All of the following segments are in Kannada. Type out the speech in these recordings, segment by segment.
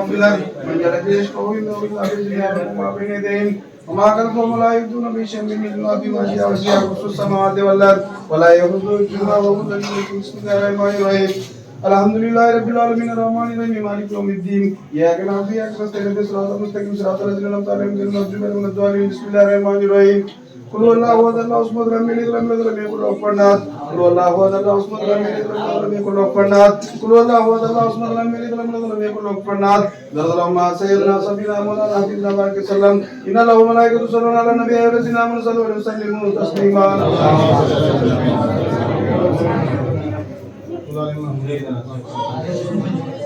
في الأرض من جلد يشكو إلا بالله بجنيا وما بين يديهم وما خلفهم ولا يبدون بشيء من الله بما شاء وسع كرسي السماوات والأرض ولا يغض الجنة وهو الذي بسم الله الرحمن الرحيم الحمد لله رب العالمين الرحمن الرحيم مالك يوم الدين إياك نعبد وإياك نستعين اهدنا الصراط المستقيم صراط الذين أنعمت عليهم غير المغضوب عليهم ولا الضالين بسم الله الرحمن الرحيم قل هو الله احد الله الصمد لم يلد ولم يولد ولم يكن له كفوا احد कुल अल्लाह हु अल्लाह उस्मान अल्लाह मेरे कुल में कुल फरनात कुल अल्लाह हु अल्लाह उस्मान अल्लाह मेरे कुल में कुल फरनात दरदला मा सयदना सबीना मौलाना हबीब नबार के सलाम इन अल्लाह मलाइका तो सल्लल्लाहु अलैहि नबी और सल्लल्लाहु अलैहि वसल्लम और सल्लल्लाहु अलैहि तस्लीमा। अल्लाह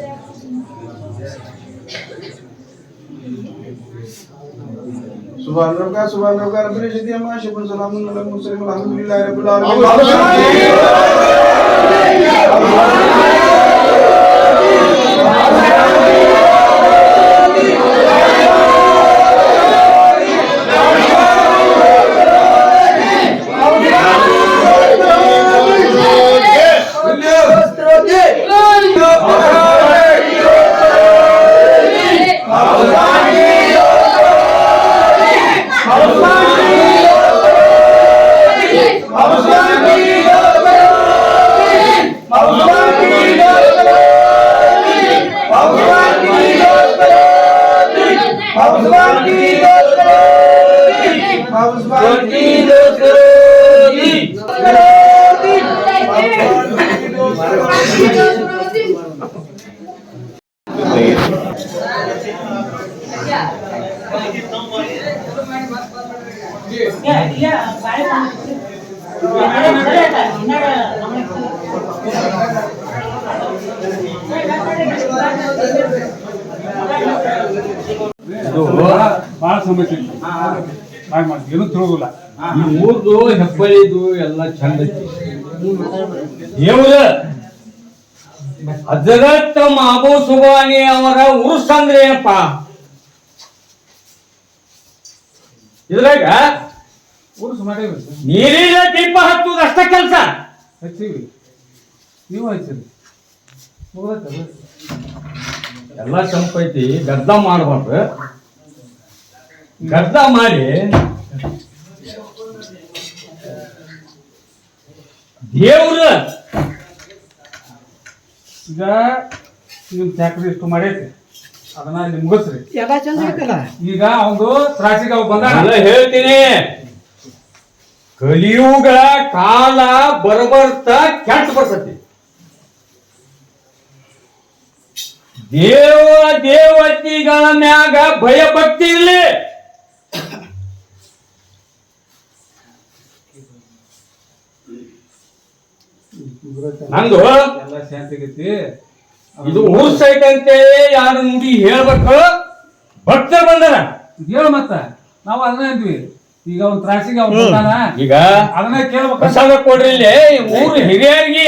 সুবহান রব্বিকা সুবহান রব্বিকা রাব্বিল ইজ্জতি আম্মা ইয়াসিফুন সালামুন আলাল মুরসালিন ಭಾಳ ಸಮಸ್ಯೆ ಇಲ್ಲ ಭಾಳ ಮಾಡ್ತೀವಿ ಏನೂ ತಿಳೋದಿಲ್ಲ ಈ ಊರ್ದು ಹೆಬ್ಬಳಿದು ಎಲ್ಲ ಚಂದ ದೇವ್ರ ಅಜಗತ್ತ ಮಾಬು ಸುಬಾನಿ ಅವರ ಉರುಸ್ ಅಂದ್ರೆ ಏನಪ್ಪ? ಇದ್ರಾಗ ಮಾಡೇವಿ ನೀರಿನ ದೀಪ ಹತ್ತುವುದು ಅಷ್ಟ ಕೆಲಸ. ಹಚ್ಚಿವಿ. ನೀವು ಹಚ್ಚಿರಿ. ಎಲ್ಲ ಸಂಪೈತಿ ಗದ್ದ ಮಾಡಬಾರ್ದು. ಗದ್ದ ಮಾಡಿ ದೇವ್ರ! ಈಗ ನಿಮ್ ಚಾಕ್ರಿ ಇಷ್ಟು ಮಾಡೈತಿ. ಅದನ್ನ ಇಲ್ಲಿ ಮುಗಿಸ್ರಿ. ಎಲ್ಲ ಚಂದ ಐತಲ್ಲ ಈಗ ಅವನು ತ್ರಾಸಿಗೆ ಅವ್ ಬಂದಾಗ ನಾನು ಹೇಳ್ತೀನಿ. ಕಲಿಯುಗ ಕಾಲ ಬರಬರ್ತ ಕೆಟ್ಟ ಬರ್ತತಿ. ದೇವ ದೇವತಿಗಳ ಮ್ಯಾಗ ಭಯ ಭಕ್ತಿ ಇರ್ಲಿ. ನಂದು? ಎಲ್ಲ ಶಾಂತಿ ಆಗೈತಿ ಇದು ಊರ್ ಸೈಟ್ ಅಂತೇಳಿ ಯಾರು ನುಡಿ ಹೇಳ್ಬೇಕು? ಭಕ್ತರು ಬಂದಾರ. ಹೇಳ ಮತ್ತ. ನಾವು ಅದನ್ನ ಅಂದ್ವಿ. ಈಗ ಅವ್ನ ತ್ರಾಸಿಗೆ ಅವ್ರು ಬಂದಾನ. ಈಗ ಅದನ್ನ ಕೇಳ್ಬೇಕು ಪ್ರಸಾದ ಕೊಡ್ರಿ ಇಲ್ಲಿ. ಊರು ಹಿರಿಯರಿಗೆ.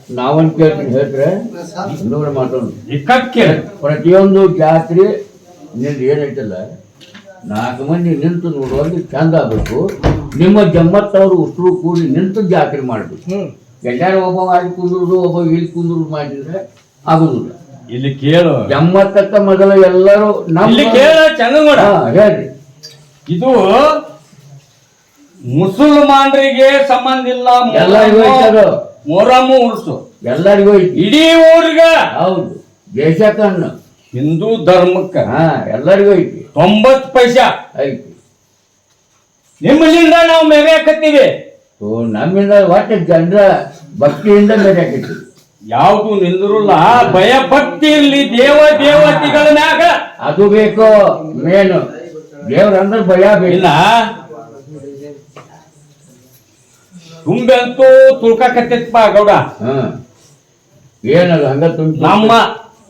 ನಾವೊಂದು ಕೇಳ್ತೀನಿ ಹೇಳಿದ್ರೆ ಇನ್ನೊಬ್ರು ಮಾತಾಡೋಣ ಇಕ್ಕಕ್ಕೆ ಪ್ರತಿಯೊಂದು ಜಾತ್ರೆ ನಿಂದು ಏನೈತಲ್ಲ ನಾಲ್ಕು ಮಂದಿ ನಿಂತು ನೋಡುವಾಗ ಚಂದ ಆಗಬೇಕು. ನಿಮ್ಮ ಜಮ್ಮತ್ತವರು ಉಸಿರು ಕೂಡಿ ನಿಂತು ಜಾತ್ರೆ ಮಾಡ್ಬೇಕು. ಎಲ್ಲಾರು ಒಬ್ಬ ಅಲ್ಲಿ ಕುಂದ್ರು ಒಬ್ಬ ಇಲ್ಲಿ ಕುಂದ್ರು ಮಾಡಿದ್ರೆ ಆಗುದಿಲ್ಲ. ಇಲ್ಲಿ ಕೇಳು. ಜಮ್ಮತ್ತಕ್ಕ ಮೊದಲು ಎಲ್ಲರೂ ಇಲ್ಲಿ ನಮ್ಮ ಕೇಳ ಚಂದಗೌಡ ಹಾ, ಹೇಳ್ರಿ. ಇದು ಮುಸಲ್ಮಾನರಿಗೆ ಸಂಬಂಧ ಇಲ್ಲ ಅದು. ಮೊರಮ್ಮು ಉರ್ಸು ಎಲ್ಲರಿಗೂ ಐತಿ. ಇಡೀ ಊರ್ಗ. ಹೌದು. ದೇಶಕ್ಕನ್ನು. ಹಿಂದೂ ಧರ್ಮಕ್ಕ. ಹಾ ಎಲ್ಲರಿಗೂ ಐತಿ. ತೊಂಬತ್ತು ಪೈಸ. ಐತಿ. ನಿಮ್ಮಲ್ಲಿಂದ ನಾವು ಮೆರೆಯಾಕತ್ತೀವಿ. ಓ ನಮ್ಮಿಂದ ಒಟ್ಟು ಜನರ ಭಕ್ತಿಯಿಂದ ಮೆರೆಯಾಕತ್ತೀವಿ. ಯಾವುದು ನಿಂದ್ರಲ್ಲ. ಭಯ ಭಕ್ತಿ ಇಲ್ಲಿ ದೇವ ದೇವತೆಗಳ ಮ್ಯಾಗ. ಅದು ಬೇಕು ಮೇನು. ದೇವ್ರಂದ್ರೆ ಭಯ ಬೇಕಿಲ್ಲ ಇಲ್ಲ ತುಂಬೆಂತೂ ತುಳ್ಕಾಕತ್ತೈತಪ್ಪ ಗೌಡ. ಏನದು ಹಂಗ ತುಂಬ ನಮ್ಮ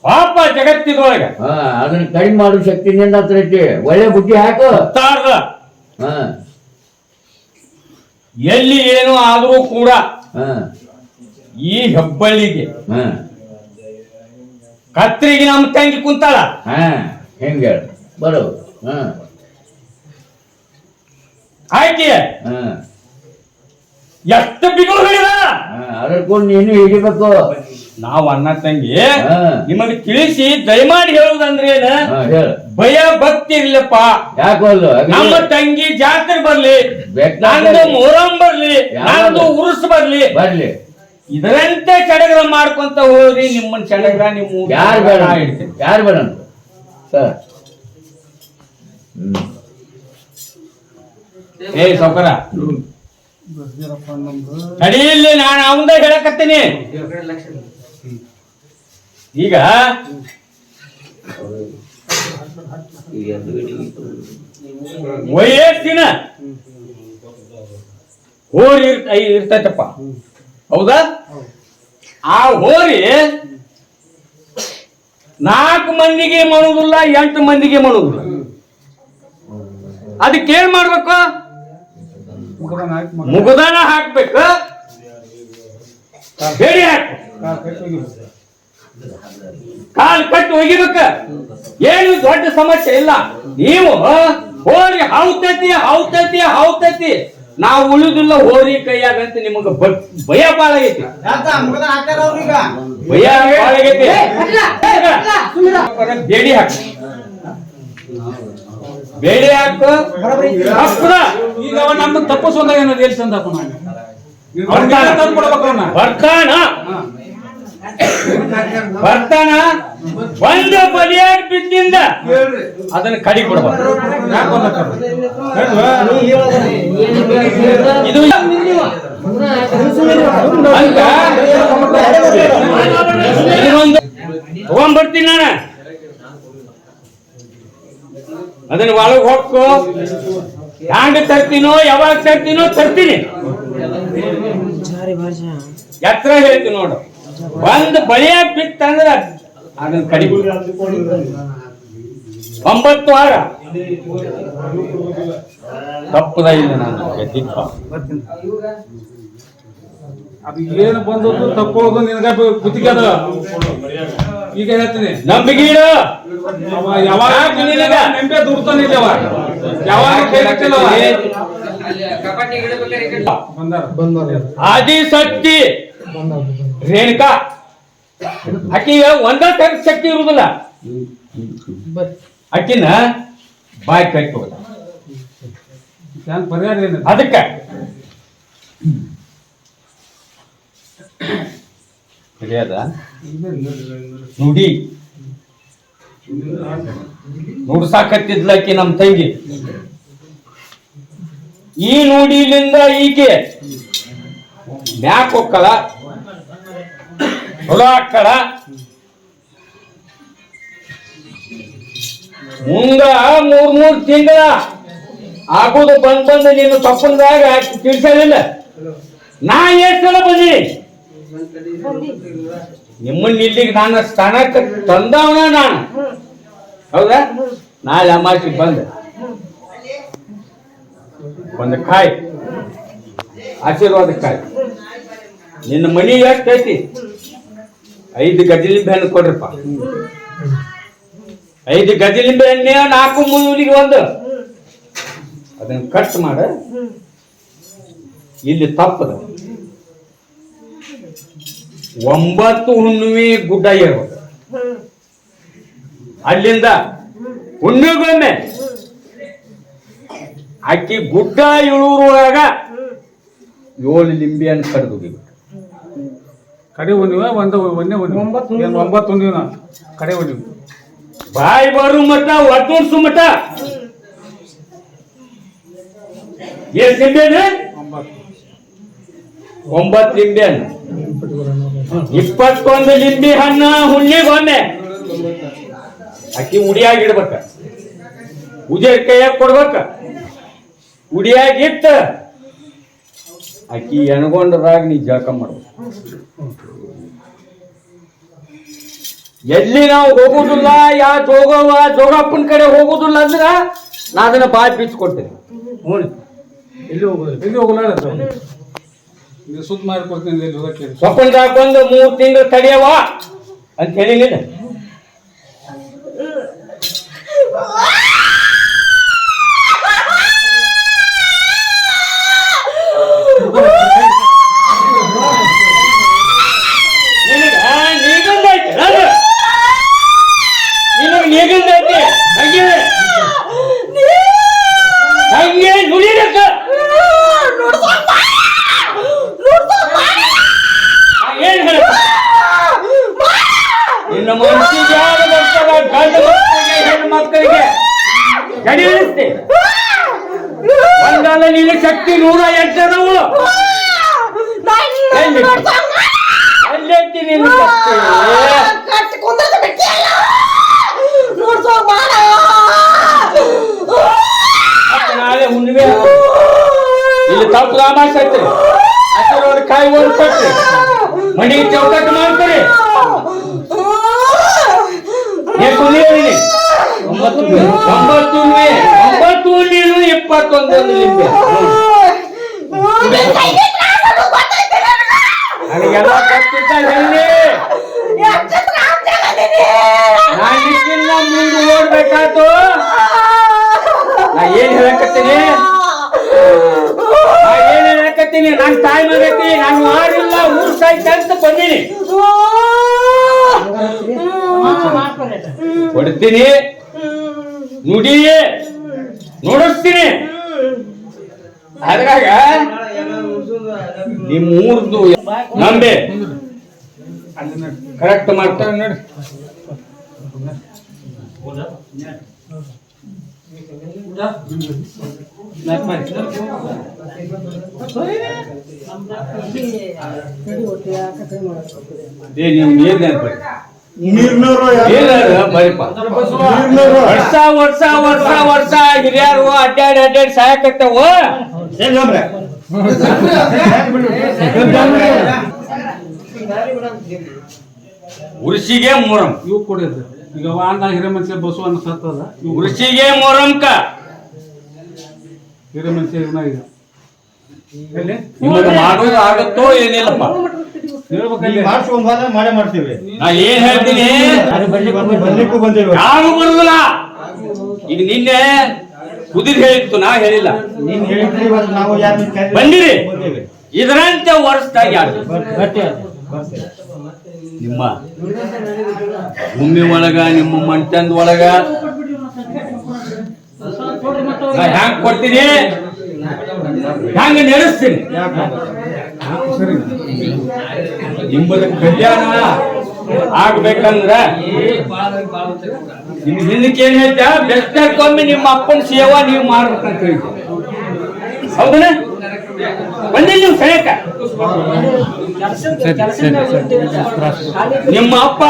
ಪಾಪ ಜಗತ್ತಿನೊಳಗ. ಹಾ ಅದನ್ನ ಕಡಿಮೆ ಮಾಡೋ ಶಕ್ತಿ ನಿಂದ ಹತ್ರ ಐತಿ. ಒಳ್ಳೆ ಬುದ್ಧಿ ಹಾಕು. ತಾರ್ದ ಹಾ. ಎಲ್ಲಿ ಏನು ಆದರೂ ಕೂಡ ಹಾ. ಈ ಹೆಬ್ಬಳ್ಳಿಗೆ ಹಾ. ಕತ್ರಿಗೆ ನಮ್ಮ ತಂಗಿ ಕುಂತಾಳ. ಹಾ ಹೆಂಗ ಬರೋ. ಹ. ಆಯ್ಕೆ? ಹಾ. ಎಷ್ಟು ಬಿಗುಳು ಹೇಳಿದ? ನೀನು ಹಿಡಿಬೇಕು ನಾವು ಅಣ್ಣ ತಂಗಿ. ನಿಮಗೆ ತಿಳಿಸಿ ದಯಮಾಡಿ ಹೇಳುದಂದ್ರೆ ಏನ? ಭಯ ಭಕ್ತಿ ಇರ್ಲಪ್ಪ ನಮ್ಮ ತಂಗಿ ಜಾತ್ರೆ ಬರ್ಲಿ. ನಂದು ಮೊಹರಂ ಬರ್ಲಿ? ನಂದು ಉರುಸ್ ಬರ್ಲಿ. ಬರ್ಲಿ. ಇದರಂತೆ ಚಡಗ್ರ ಮಾಡ್ಕೊಂತ ಹೋಗ್ರಿ ನಿಮ್ಮನ್ ಚಡಗ್ರ ನಿಮ್ಮ ಯಾರು ಬೇಡ. ಯಾರು ಬೇಡ? ಅಂತ ಸರ್ ಏ ಸೌಕರ ತಡಿಯಲ್ಲಿ ನಾನು ಅವಂದ ಹೇಳಕತ್ತೀನಿ. ಈಗ? ವಯಸ್ಸಿನ ಹೋರಿ ಇರ್ತ ಇರ್ತೈತಪ್ಪ. ಹೌದಾ? ಆ ಹೋರಿ ನಾಲ್ಕು ಮಂದಿಗೆ ಮಾಡುವುದಿಲ್ಲ ಎಂಟು ಮಂದಿಗೆ ಮಾಡುವುದಿಲ್ಲ ಅದಕ್ಕೆ ಏನ್ ಮಾಡ್ಬೇಕು? ಮುಗುದಾನ ಹಾಕ್ಬೇಕು. ಹೇಳಿ ಹಾಕು. ಕಾಲ್ ಕಟ್ಟು ಹೋಗಿರ್ಬೇಕು. ಒಗಿಬೇಕ ಏನು ದೊಡ್ಡ ಸಮಸ್ಯೆ ಇಲ್ಲ. ನೀವು ಹೋರಿ ಹೌತತಿ ಹೌತತಿ ಹೌತತಿ ನಾವು ಉಳಿದಿಲ್ಲ ಹೋರಿ ಕೈಯಾಗಂತ ನಿಮಗ ನಿಮಗೆ ಭಯ ಬಾಳ ಐತಿ ಭಯ ಬಾಳ ಐತಿ ಬೇಡಿ. ಹಾಕು. ಬೇಡಿ ಹಾಕು ಹಕ್ಕದ. ಈಗ ಅವ ನಮ್ಮ ತಪ್ಪಿಸೋದಾಗ ಏನದು ಎಲ್ಲಿ ತಂದಪ್ಪ ನಾನು ಬರ್ತಾನ. ತಂದು ಕೊಡ್ಬೇಕು ಅವನ್ನ ಬರ್ತಾನ. ಬರ್ತಾನ ಒಂದು ಬಲಿಯಾಗಿ ಬಿದ್ದಿಂದ ಅದನ್ನ ಕಡಿ ಕೊಡ್ಬೇಕು ಯಾಕೆ? ಇದು ಹಂಗ ಇನ್ನೊಂದು ತಗೊಂಡ್ಬರ್ತೀನಿ ನಾನು ಅದನ್ನ ಒಳಗೆ ಹೋಗ್ತು ಹ್ಯಾಂಗ ತರ್ತೀನೋ ಯಾವಾಗ ತರ್ತೀನೋ ತರ್ತೀನಿ. ಎತ್ತರ ಹೇಳ್ತೀನಿ ನೋಡು. ಒಂದ್ ಬಳಿಯ ಬಿತ್ತಂದ್ರ ಅದನ್ನ ಕಡಿಮೆ. ಒಂಬತ್ತು ವಾರ. ತಪ್ಪದ ಇಲ್ಲ ನಾನು ಗೆದ್ದಿದ್ದ. ಅದು ಏನು ಬಂದದ್ದು ತಪ್ಪೋದು ನಿನಗ ಗುತ್ತಿಗೆ ಈಗ ಹೇಳ್ತೀನಿ. ನಂಬಿಕೆ ಯಾವಾಗ? ನೆಂಪೆ ದುಡ್ತಾನೆ ಯಾವಾಗ ಆದಿಶಕ್ತಿ ರೇಣುಕಾ. ಆಕಿಗೆ ಒಂದ ಟೈಪ್ ಶಕ್ತಿ ಇರುವುದಿಲ್ಲ ಆಕಿನ ಬಾಯಿ ಕಟ್ಟಿ ಪರಿಹಾರ ಅದಕ್ಕೆ ಅದಕ್ಕ. ಸರಿಯಾದ? ನುಡಿ. ನುಡ್ಸಾಕತ್ತಿದ್ಲಕ್ಕಿ ನಮ್ಮ ತಂಗಿ. ಈ ನುಡಿಲಿಂದ ಈಕೆ ಮ್ಯಾಕ್ ಹೊಕ್ಕಳ ಹೊಲ ಹಾಕಳ ಮುಂದ ಮೂರ್ ಮೂರ್ ತಿಂಗಳ ಆಗೋದು ಬಂದ್ ಬಂದ ನೀನು ತಪ್ಪಂದಾಗ ತಿಳಿಸಲಿಲ್ಲ ನಾ ಎಷ್ಟು ಸಲ ಬಂದೀನಿ? ನಿಮ್ಮನ್ನ ಇಲ್ಲಿಗೆ ನಾನು ಸ್ಥಾನಕ್ಕೆ ತಂದವನ ನಾನು. ಹೌದಾ? ನಾಳೆ ಅಮಾಸಿ ಬಂದು. ಒಂದು ಕಾಯಿ. ಆಶೀರ್ವಾದ ಕಾಯಿ. ನಿನ್ನ ಮನಿ ಎಷ್ಟು ಐತಿ ಐದು ಗಜಲಿಂಬೆ ಹಣ್ಣು ಕೊಡ್ರಪ್ಪ. ಐದು ಗಜಲಿಂಬೆ ಎಣ್ಣೆ ನಾಲ್ಕು ಮೂರಿಗೆ ಒಂದು. ಅದನ್ನ ಕಟ್ ಮಾಡ. ಇಲ್ಲಿ ತಪ್ಪದ. ಒಂಬತ್ತು ಹುಣ್ಣಿಮೆ ಗುಡ್ಡ ಏರ್ಬೇಕು ಅಲ್ಲಿಂದ ಹುಣ್ಣಿಗೊಮ್ಮೆ ಅಕ್ಕಿ ಗುಡ್ಡ ಇಳುವರೊಳಗ ಏಳು ಲಿಂಬಿಯನ್ನು ಕಡ್ದು ಒಗಿಬೇಕು. ಕಡೆ ಒಂದಿವ ಒಂದು ಒಂದೇ ಒಂದು ಒಂಬತ್ತು ಒಂಬತ್ತು ಒಂದಿವ ಕಡೆ ಒಂದಿವ ಬಾಯಿ ಬರು ಮಠ ಒಟ್ಟು ಮಠ. ಏನ್ ಲಿಂಬೆನು ಒಂಬತ್ತು ಲಿಂಬೆ ಹಣ್ಣು ಇಪ್ಪತ್ತೊಂದು ಲಿಂಬಿ ಹಣ್ಣು ಹುಣ್ಣಿಗೊಮ್ಮೆ. ಅಕ್ಕಿ ಉಡಿಯಾಗಿ ಇಡ್ಬೇಕ ಉಜೆ ಕೈಯಾಗ ಕೊಡ್ಬೇಕ. ಉಡಿಯಾಗಿ ಇಟ್ಟ ಅಕ್ಕಿ ಎಣ್ಗೊಂಡ್ರಾಗ ನೀ ಜಳಕ ಮಾಡ್ಬೇಕು. ಎಲ್ಲಿ ನಾವು ಹೋಗುದಿಲ್ಲ ಯಾ ಜೋಗವ ಜೋಗಪ್ಪನ ಕಡೆ ಹೋಗುದಿಲ್ಲ ಅಂದ್ರ ನಾ ಅದನ್ನ ಬಾಯಿ ಬಿಚ್ಕೊಡ್ತೇನೆ. ಎಲ್ಲಿ ಸುತ್ತ ಮಾಡಿಕೊಡ್ತೀನಿ ಎಲ್ಲಿ ಹೋಗಕ್ಕೆ ಸ್ವಪ್ನದಾಗ ಬಂದು ಮೂರ್ ತಿಂಗಳು ತಡೆಯವಾ ಅಂತ ಹೇಳಿಲ್ಲ ಬರ್ತಾರ ಗಂಡ ಮಕ್ಕಳಿಗೆ, ಹೆಣ್ಣು ಮಕ್ಕಳಿಗೆ. ಗಡಿ ಇಳಿಸ್ತಿ ಒಂದಲ್ಲ ನಿನ್ನ ಶಕ್ತಿ ನೂರ ಎಂಟದವು ಅಲ್ಲೈತಿ ನಿನ್ನ ಶಕ್ತಿ. ನಾಳೆ ಹುಣ್ಣಿಮೆ. ಇಲ್ಲಿ ತಪ್ಪು ಐತ್ರಿ ಹಸಿರೋಡ್ ಕಾಯಿ ಒಂದು ಕಟ್ರಿ ಮಡಿ ಚೌಕಟ್ಟು ಮಾಡ್ಕೊರಿ ಎಷ್ಟು ನೀರಿನಿ ಒಂಬತ್ತು ಒಂಬತ್ತು ನೀನು ಒಂಬತ್ತು ಇಪ್ಪತ್ತೊಂದು ಲಿಂಬೆ. ನನಗೆಲ್ಲ ಗೊತ್ತಿದ್ದ ಮುಂದೆ ಓಡ್ಬೇಕಾಯ್ತು. ನಾ ಏನ್ ಹೇಳಕತ್ತೀನಿ? ಏನ್ ಹೇಳಕತ್ತೀನಿ? ನನ್ ತಾಯಿ ಮಗತಿ ನಾನು ಮಾಡಿಲ್ಲ ಮೂರು ಸಾಯ್ತ ಅಂತ ಬಂದೀನಿ ಕೊಡ್ತೀನಿ ನುಡಿ ನೋಡಿಸ್ತೀನಿ. ಅದ್ರಾಗ ನಿಮ್ ಊರ್ದು ನಂಬೆ ಕರೆಕ್ಟ್ ಮಾಡ್ತಾರೆ ನೋಡಿ ಏನ್ ನೀವು ಬರಿಪ ವರ್ಷ ವರ್ಷ ವರ್ಷ ವರ್ಷ ಹಿರಿಯರು ಅಡ್ಡಾಡಿ ಅಡ್ಡಾಡಿ ಸಾಯಕತ್ತವ. ಉರ್ಸಿಗೆ ಮೊರಂ. ಇವು ಕೊಡಿದ್ರು ಈಗ ವಾಂದ ಹಿರೇಮನ್ಸಿ ಬಸವ ಅನ್ನ ಸತ್ತದ ಋಷಿಗೆ ಉರ್ಸಿಗೆ ಮೊರಂಕ. ಹಿರೇಮನ್ಸಿ ಇವನ ಈಗ. ನಿಮಗೆ ಮಾಡೋದು ಆಗತ್ತೋ ಏನಿಲ್ಲಪ್ಪ. ಮಾಡೇ ಮಾಡ್ತೀವಿ. ನಾ ಏನ್ ಹೇಳ್ತೀನಿ? ಬರ್ಲಿಕ್ಕೂ ಬಂದೇವಿ ಯಾರು ಬರುದಿಲ್ಲ. ಈಗ ನಿನ್ನೆ ಕುದಿರ್ ಹೇಳಿತ್ತು ನಾ ಹೇಳಿಲ್ಲ. ನೀನ್ ಹೇಳಿದ್ರಿ ಇವತ್ತು ನಾವು ಯಾರು ಬಂದಿರಿ. ಇದರಂತೆ ವರ್ಷದಾಗ ಯಾರು? ನಿಮ್ಮ ಭೂಮಿ ಒಳಗ ನಿಮ್ಮ ಮಂಟಂದ ಒಳಗ. ನಾ ಹ್ಯಾಂಗ್ ಕೊಡ್ತೀನಿ? ಹ್ಯಾಂಗ ನಡೆಸ್ತೀನಿ ನಿಮ್ಮದ ಕಲ್ಯಾಣ ಆಗ್ಬೇಕಂದ್ರ ನಿಮ್ ಹಿಂದಕ್ಕೆ ಏನ್ ಹೇಳ್ತಾ ಬೆಸ್ಟಕ್ಕೊಮ್ಮೆ ನಿಮ್ಮ ಅಪ್ಪನ ಸೇವಾ ನೀವು ಮಾಡ್ಬೇಕಂತ ಹೇಳ್ತೀವಿ ಹೌದನ? ಬಂದಿಲ್ಲ ನೀವು ಸಹಾಯಕ ನಿಮ್ಮ ಅಪ್ಪ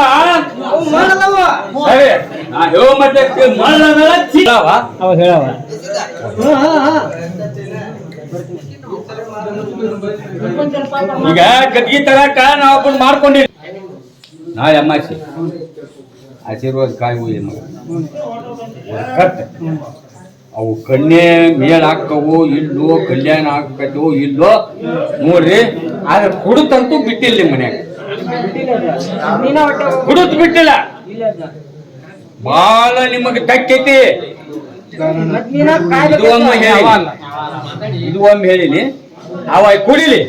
ಸರಿ. ನಾ ಹೇಳೋ ಮಟ್ಟಕ್ಕೆ ಅವ ಹೇಳವ. ಈಗ ಗದ್ಗಿ ತರಕ ನಾವು ಒಬ್ಬನ್ ಮಾಡ್ಕೊಂಡಿರಿ ನಾಳೆ ಅಮ್ಮಾಸಿ ಆಶೀರ್ವಾದ ಕಾಯಿ ಹೋಗಿ ಮಗ ಕಟ್. ಅವು ಕಣ್ಣೆ ಮೇಲ್ ಹಾಕವು, ಇಲ್ಲೋ ಕಲ್ಯಾಣ ಹಾಕೋ ಇಲ್ಲೋ ನೋಡ್ರಿ, ಆದ್ರೆ ಕುಡುತ್ತಂತೂ ಬಿಟ್ಟಿಲ್ಲ ಮನ್ಯಾಗ. ಕುಡುತ್ ಬಿಟ್ಟಿಲ್ಲ. ಬಾಳ ನಿಮಗೆ ತಕ್ಕೈತಿ. ಇದು ಒಮ್ಮೆ ಹೇಳಿ. ಅವ ಕುಡಿಲಿ.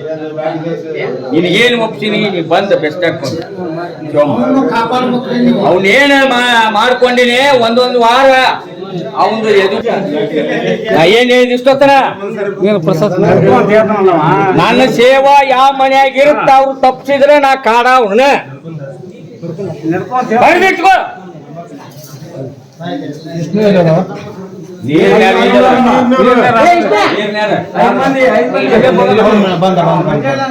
ಏನು ಒಪ್ಸಿನಿ ನೀ ಬಂದ ಬೆಸ್ಟ್ ಅವನೇನ ಮಾಡ್ಕೊಂಡಿನಿ? ಒಂದೊಂದು ವಾರ. ಅವನು ಎದು ಏನ್ ಹೇಳಿದ ಪ್ರಸಾದ ನನ್ನ ಸೇವಾ ಯಾವ ಮನ್ಯಾಗ ಇರುತ್ತ ಅವ್ರು ತಪ್ಪಿಸಿದ್ರೆ ನಾ ಕಾಡ ಅವನ. ಬರ್ಬಿಟ್ಕೋ ನೀರ್ನ್ಯಾರ ಇಲ್ಲ. ನೀರ್ನ್ಯಾರ. ಬಂದ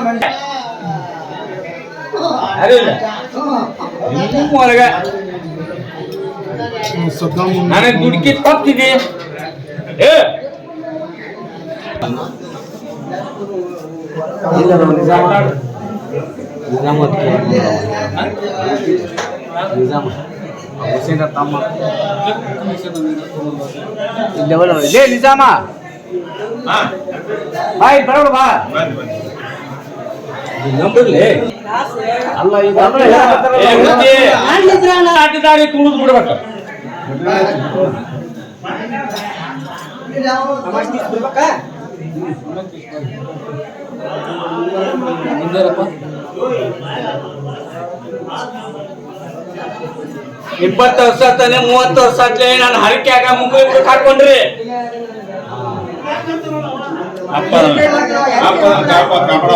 ಬಂದ ಯಾರಿಲ್ಲ ನಿಮ್ಮ ಒಳಗ ನನಗೆ ದುಡ್ಕಿ ತಪ್ಪಿದೆ ಏ ಲೇ ನಿಜಾಮ ಬಾಯ್ ಬರೋಣ ಬಾ ನಂಬರ್ಲಿ ಅಲ್ಲ ಈಗ ಏ, ಮುಚ್ಚಿ. ಅಡ್ಡದಾರಿ ತುಳಿದು ಬಿಡ್ಬೇಕು ಇಪ್ಪತ್ತು ವರ್ಷ ತಾನೆ ಮೂವತ್ತು ವರ್ಷ ಆತ್ಲೆ ನಾನು ಹರಕೆ ಆಗ ಬಿಡು ಹಾಕೊಂಡ್ರಿ ಅಪ್ಪ ಅಪ್ಪ ಕಾಪ ಕಾಪಾಡ